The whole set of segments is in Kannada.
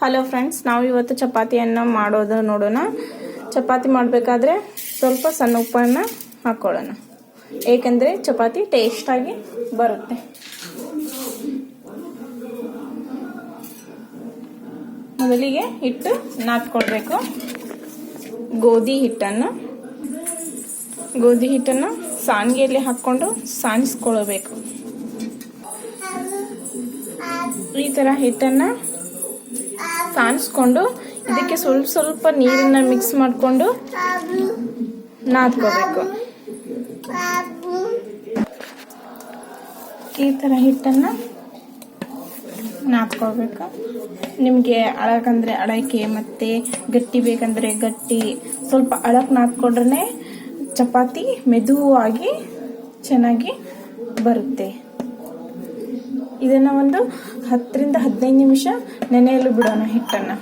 ಹಲೋ ಫ್ರೆಂಡ್ಸ್ ನಾವು ಇವತ್ತು ಚಪಾತಿಯನ್ನು ಮಾಡೋದು ನೋಡೋಣ. ಚಪಾತಿ ಮಾಡಬೇಕಾದ್ರೆ ಸ್ವಲ್ಪ ಸಣ್ಣ ಉಪ್ಪನ್ನು ಹಾಕ್ಕೊಳ್ಳೋಣ ಏಕೆಂದರೆ ಚಪಾತಿ ಟೇಸ್ಟಾಗಿ ಬರುತ್ತೆ. ಮೊದಲಿಗೆ ಹಿಟ್ಟು ನಾದ್ಕೊಳ್ಬೇಕು. ಗೋಧಿ ಹಿಟ್ಟನ್ನು. ಗೋಧಿ ಹಿಟ್ಟನ್ನು ಸಾಣಿಗೆಯಲ್ಲಿ ಹಾಕ್ಕೊಂಡು ಸಾಣಿಸ್ಕೊಳ್ಬೇಕು ಈ ಥರ ಹಿಟ್ಟನ್ನು ಸಾಣಿಸ್ಕೊಂಡು ಇದಕ್ಕೆ ಸ್ವಲ್ಪ ಸ್ವಲ್ಪ ನೀರನ್ನು ಮಿಕ್ಸ್ ಮಾಡಿಕೊಂಡು ನಾದ್ಕೋಬೇಕು. ಈ ಥರ ಹಿಟ್ಟನ್ನು ನಾದ್ಕೋಬೇಕು. ನಿಮಗೆ ಅಳಕಂದ್ರೆ ಅಳಕೆ ಮತ್ತು ಗಟ್ಟಿ ಬೇಕಂದ್ರೆ ಗಟ್ಟಿ, ಸ್ವಲ್ಪ ಅಳಕ್ ನಾದ್ಕೊಂಡ್ರೆ ಚಪಾತಿ ಮೆದುವಾಗಿ ಚೆನ್ನಾಗಿ ಬರುತ್ತೆ. ಇದನ್ನು ಒಂದು ಹತ್ತರಿಂದ ಹದಿನೈದು ನಿಮಿಷ ನೆನೆಯಲು ಬಿಡೋಣ ಹಿಟ್ಟನ್ನು.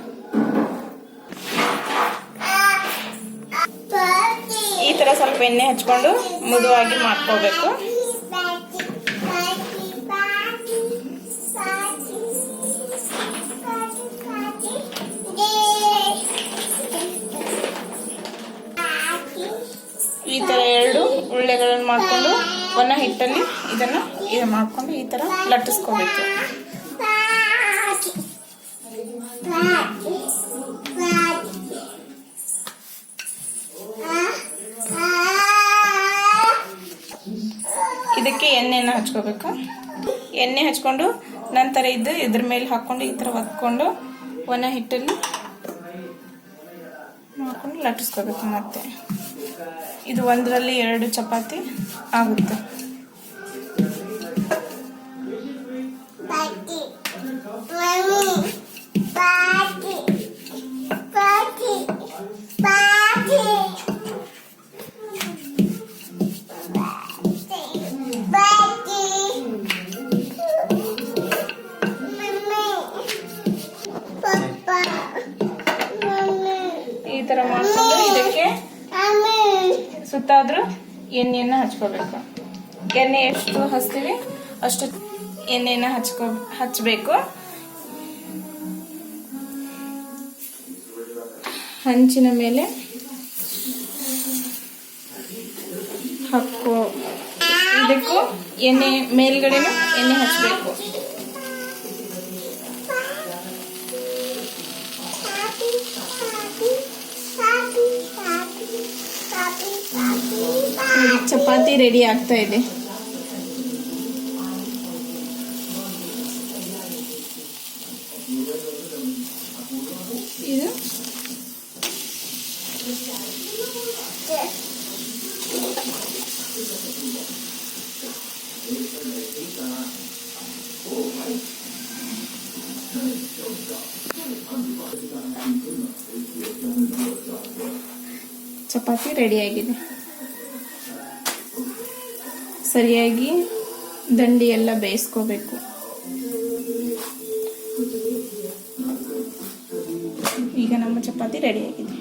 ಈ ಥರ ಸ್ವಲ್ಪ ಎಣ್ಣೆ ಹಚ್ಕೊಂಡು ಮೃದುವಾಗಿ ಮಾಡ್ಕೋಬೇಕು. ಈ ಥರ ಎರಡು ಉಳ್ಳೆಗಳನ್ನು ಮಾಡಿಕೊಂಡು ಒಣ ಹಿಟ್ಟಲ್ಲಿ ಇದನ್ನು ಇದು ಮಾಡ್ಕೊಂಡು ಈ ಥರ ಲಟ್ಟಿಸ್ಕೋಬೇಕು. ಇದಕ್ಕೆ ಎಣ್ಣೆನ ಹಚ್ಕೋಬೇಕು. ಎಣ್ಣೆ ಹಚ್ಕೊಂಡು ನಂತರ ಇದ್ದು ಇದ್ರ ಮೇಲೆ ಹಾಕ್ಕೊಂಡು ಈ ಥರ ಒತ್ಕೊಂಡು ಒಣ ಹಿಟ್ಟಲ್ಲಿ ಮಾಡ್ಕೊಂಡು ಲಟ್ಟಿಸ್ಕೋಬೇಕು ಮತ್ತೆ. ಇದು ಒಂದರಲ್ಲಿ ಎರಡು ಚಪಾತಿ ಆಗುತ್ತೆ. ಸುತ್ತಾದ್ರೂ ಎಣ್ಣೆಯನ್ನು ಹಚ್ಕೋಬೇಕು. ಎಣ್ಣೆ ಎಷ್ಟು ಹಚ್ತೀವಿ ಅಷ್ಟು ಎಣ್ಣೆನ ಹಚ್ಕೋ ಹಚ್ಚಬೇಕು ಹಂಚಿನ ಮೇಲೆ ಹಾಕೋ ಇದಕ್ಕೂ ಎಣ್ಣೆ ಮೇಲ್ಗಡೆನೂ ಎಣ್ಣೆ ಹಚ್ಚಬೇಕು ಚಪಾತಿ ರೆಡಿ ಆಗ್ತಾ ಇದೆ. ಇದು? ಚಪಾತಿ ರೆಡಿಯಾಗಿದೆ ಸರಿಯಾಗಿ ದಂಡಿ ಎಲ್ಲ ಬೇಯಿಸ್ಕೋಬೇಕು. ಈಗ ನಮ್ಮ ಚಪಾತಿ ರೆಡಿಯಾಗಿದೆ